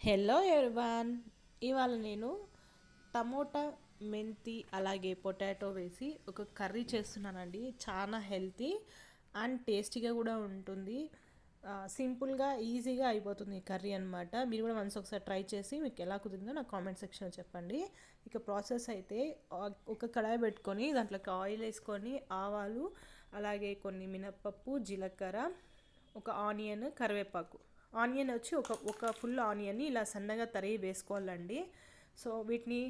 Hello everyone ఇవాళ నేను tomato మెంతి అలాగే పొటాటో వేసి ఒక కర్రీ చేస్తున్నానండి. చాలా హెల్తీ అండ్ టేస్టీగా కూడా ఉంటుంది. సింపుల్గా ఈజీగా అయిపోతుంది ఈ కర్రీ అనమాట మీరు కూడా మనసు ఒకసారి ట్రై చేసి మీకు ఎలా కుదిరిందో నాకు కామెంట్ సెక్షన్లో చెప్పండి. ఇక ప్రాసెస్ అయితే ఒక కడాయి పెట్టుకొని దాంట్లోకి ఆయిల్ వేసుకొని ఆవాలు అలాగే కొన్ని మినప్పప్పు జీలకర్ర ఒక ఆనియన్ కరివేపాకు. ఆనియన్ వచ్చి ఒక ఒక ఫుల్ ఆనియన్ని ఇలా సన్నగా తరిగి వేసుకోవాలండి. సో వీటిని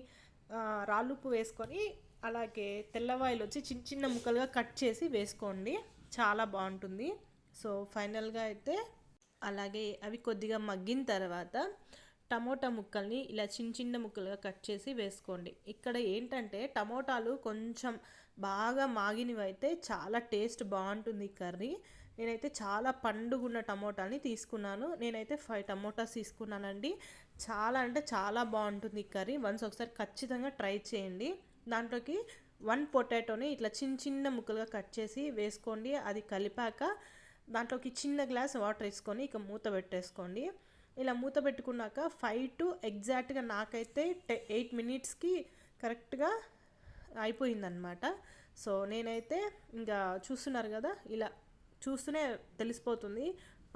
రాళ్ళుప్పు వేసుకొని అలాగే తెల్లవాయిలు వచ్చి చిన్న చిన్న ముక్కలుగా కట్ చేసి వేసుకోండి. చాలా బాగుంటుంది. సో ఫైనల్గా అయితే అలాగే అవి కొద్దిగా మగ్గిన తర్వాత టమోటా ముక్కల్ని ఇలా చిన్న చిన్న ముక్కలుగా కట్ చేసి వేసుకోండి. ఇక్కడ ఏంటంటే టమోటాలు కొంచెం బాగా మాగినవి అయితే చాలా టేస్ట్ బాగుంటుంది కర్రీ. నేనైతే చాలా పండుగున్న టమోటాని తీసుకున్నాను. నేనైతే ఫైవ్ టమోటాస్ తీసుకున్నానండి. చాలా అంటే చాలా బాగుంటుంది కర్రీ. వన్స్ ఒకసారి ఖచ్చితంగా ట్రై చేయండి. దాంట్లోకి వన్ పొటాటోని ఇట్లా చిన్న చిన్న ముక్కలుగా కట్ చేసి వేసుకోండి. అది కలిపాక దాంట్లోకి చిన్న గ్లాస్ వాటర్ వేసుకొని ఇక మూత పెట్టేసుకోండి. ఇలా మూత పెట్టుకున్నాక ఫైవ్ టు ఎగ్జాక్ట్గా నాకైతే ఎయిట్ మినిట్స్కి కరెక్ట్గా అయిపోయిందనమాట సో నేనైతే ఇంకా చూస్తున్నారు కదా ఇలా చూస్తూనే తెలిసిపోతుంది.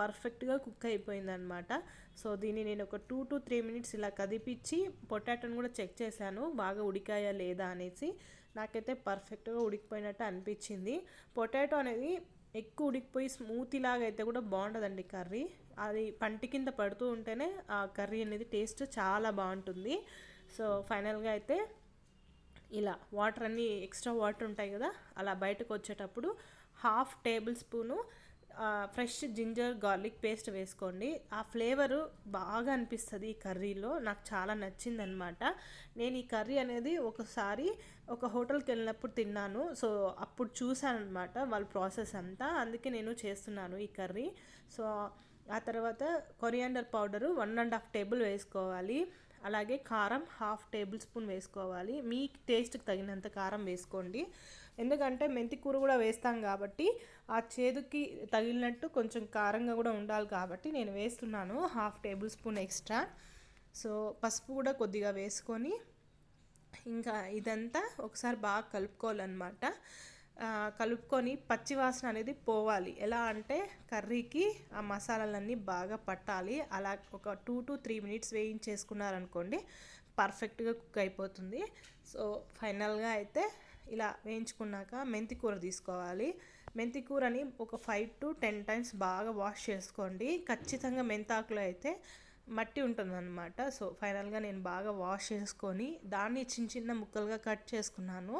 పర్ఫెక్ట్గా కుక్ అయిపోయిందనమాట. సో దీన్ని నేను ఒక టూ టు త్రీ మినిట్స్ ఇలా కదిపించి పొటాటోని కూడా చెక్ చేశాను. బాగా ఉడికాయా లేదా అనేసి. నాకైతే పర్ఫెక్ట్గా ఉడికిపోయినట్టు అనిపించింది. పొటాటో అనేది ఎక్కువ ఉడికిపోయి స్మూతీలాగా అయితే కూడా బాగుంటుందండి కర్రీ. అది పంటి కింద పడుతూ ఉంటేనే ఆ కర్రీ అనేది టేస్ట్ చాలా బాగుంటుంది. సో ఫైనల్గా అయితే ఇలా వాటర్ అన్నీ ఎక్స్ట్రా వాటర్ ఉంటాయి కదా అలా బయటకు వచ్చేటప్పుడు half table spoon fresh ginger garlic paste వేసుకోండి. ఆ ఫ్లేవరు బాగా అనిపిస్తుంది ఈ కర్రీలో నాకు చాలా నచ్చిందనమాట. నేను ఈ కర్రీ అనేది ఒకసారి ఒక హోటల్కి వెళ్ళినప్పుడు తిన్నాను. సో అప్పుడు చూశాను అనమాట వాళ్ళ ప్రాసెస్ అంతా. అందుకే నేను చేస్తున్నాను ఈ కర్రీ. సో ఆ తర్వాత coriander powder one and half table వేసుకోవాలి. అలాగే కారం హాఫ్ టేబుల్ స్పూన్ వేసుకోవాలి. మీ టేస్ట్కి తగినంత కారం వేసుకోండి. ఎందుకంటే మెంతి కూర కూడా వేస్తాం కాబట్టి ఆ చేదుకి తగిలినట్టు కొంచెం కారంగా కూడా ఉండాలి కాబట్టి నేను వేస్తున్నాను half table spoon extra. So పసుపు కూడా కొద్దిగా వేసుకొని ఇంకా ఇదంతా ఒకసారి బాగా కలుపుకోవాలన్నమాట. కలుపుకొని పచ్చివాసన అనేది పోవాలి. ఎలా అంటే కర్రీకి ఆ మసాలాలన్నీ బాగా పట్టాలి. అలా ఒక టూ టు త్రీ మినిట్స్ వేయించేసుకున్నారనుకోండి పర్ఫెక్ట్గా కుక్ అయిపోతుంది. సో ఫైనల్గా అయితే ఇలా వేయించుకున్నాక మెంతి కూర తీసుకోవాలి. మెంతి కూరని ఒక ఫైవ్ టు టెన్ టైమ్స్ బాగా వాష్ చేసుకోండి. ఖచ్చితంగా మెంతాకులో అయితే మట్టి ఉంటుందన్నమాట. సో ఫైనల్గా నేను బాగా వాష్ చేసుకొని దాన్ని చిన్న చిన్న ముక్కలుగా కట్ చేసుకున్నాను.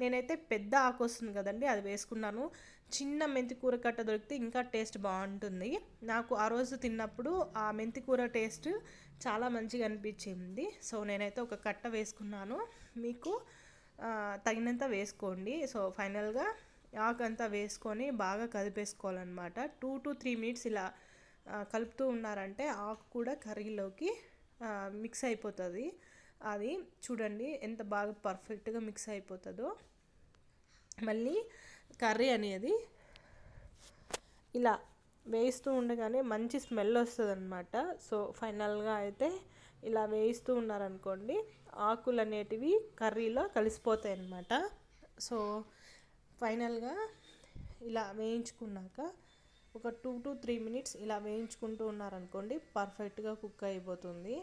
నేనైతే పెద్ద ఆకు వస్తుంది కదండి అది వేసుకున్నాను. చిన్న మెంతి కూర కట్ట దొరికితే ఇంకా టేస్ట్ బాగుంటుంది. నాకు ఆ రోజు తిన్నప్పుడు ఆ మెంతి కూర టేస్ట్ చాలా మంచిగా అనిపించింది. సో నేనైతే ఒక కట్ట వేసుకున్నాను. మీకు తగినంత వేసుకోండి. సో ఫైనల్గా ఆకంతా వేసుకొని బాగా కదిపేసుకోవాలన్నమాట. టూ టు త్రీ మినిట్స్ ఇలా కలుపుతూ ఉన్నారంటే ఆకు కూడా కర్రీలోకి మిక్స్ అయిపోతుంది. అది చూడండి ఎంత బాగా పర్ఫెక్ట్గా మిక్స్ అయిపోతుందో. మళ్ళీ కర్రీ అనేది ఇలా వేస్తూ ఉండగానే మంచి స్మెల్ వస్తుంది అనమాట సో ఫైనల్గా అయితే ఇలా వేయిస్తూ ఉన్నారనుకోండి ఆకులు అనేటివి కర్రీలో కలిసిపోతాయి అన్నమాట సో ఫైనల్గా ఇలా వేయించుకున్నాక ఒక టూ టు త్రీ మినిట్స్ ఇలా వేయించుకుంటూ ఉన్నారనుకోండి పర్ఫెక్ట్గా కుక్ అయిపోతుంది.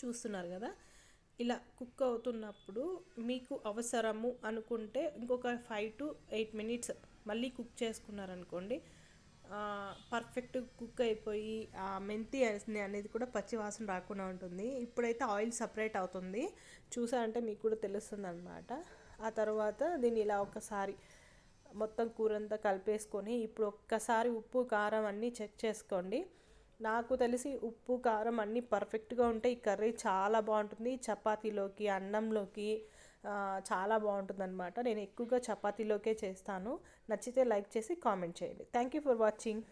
చూస్తున్నారు కదా? ఇలా కుక్ అవుతున్నప్పుడు మీకు అవసరము అనుకుంటే ఇంకొక ఫైవ్ టు ఎయిట్ మినిట్స్ మళ్ళీ కుక్ చేసుకున్నారనుకోండి పర్ఫెక్ట్ కుక్ అయిపోయి ఆ మెంతి అనేది కూడా పచ్చి వాసన రాకుండా ఉంటుంది. ఇప్పుడైతే ఆయిల్ సపరేట్ అవుతుంది. చూసారంటే మీకు కూడా తెలుస్తుంది అనమాట ఆ తర్వాత దీన్ని ఇలా ఒకసారి మొత్తం కూర అంతా కలిపేసుకొని ఇప్పుడు ఒక్కసారి ఉప్పు కారం అన్నీ చెక్ చేసుకోండి. నాకు తెలిసి ఉప్పు కారం అన్నీ పర్ఫెక్ట్గా ఉంటే ఈ కర్రీ చాలా బాగుంటుంది. చపాతీలోకి అన్నంలోకి చాలా బాగుంటుంది అనమాట నేను ఎక్కువగా చపాతీలోకే చేస్తాను. నచ్చితే లైక్ చేసి కామెంట్ చేయండి. Thank you for watching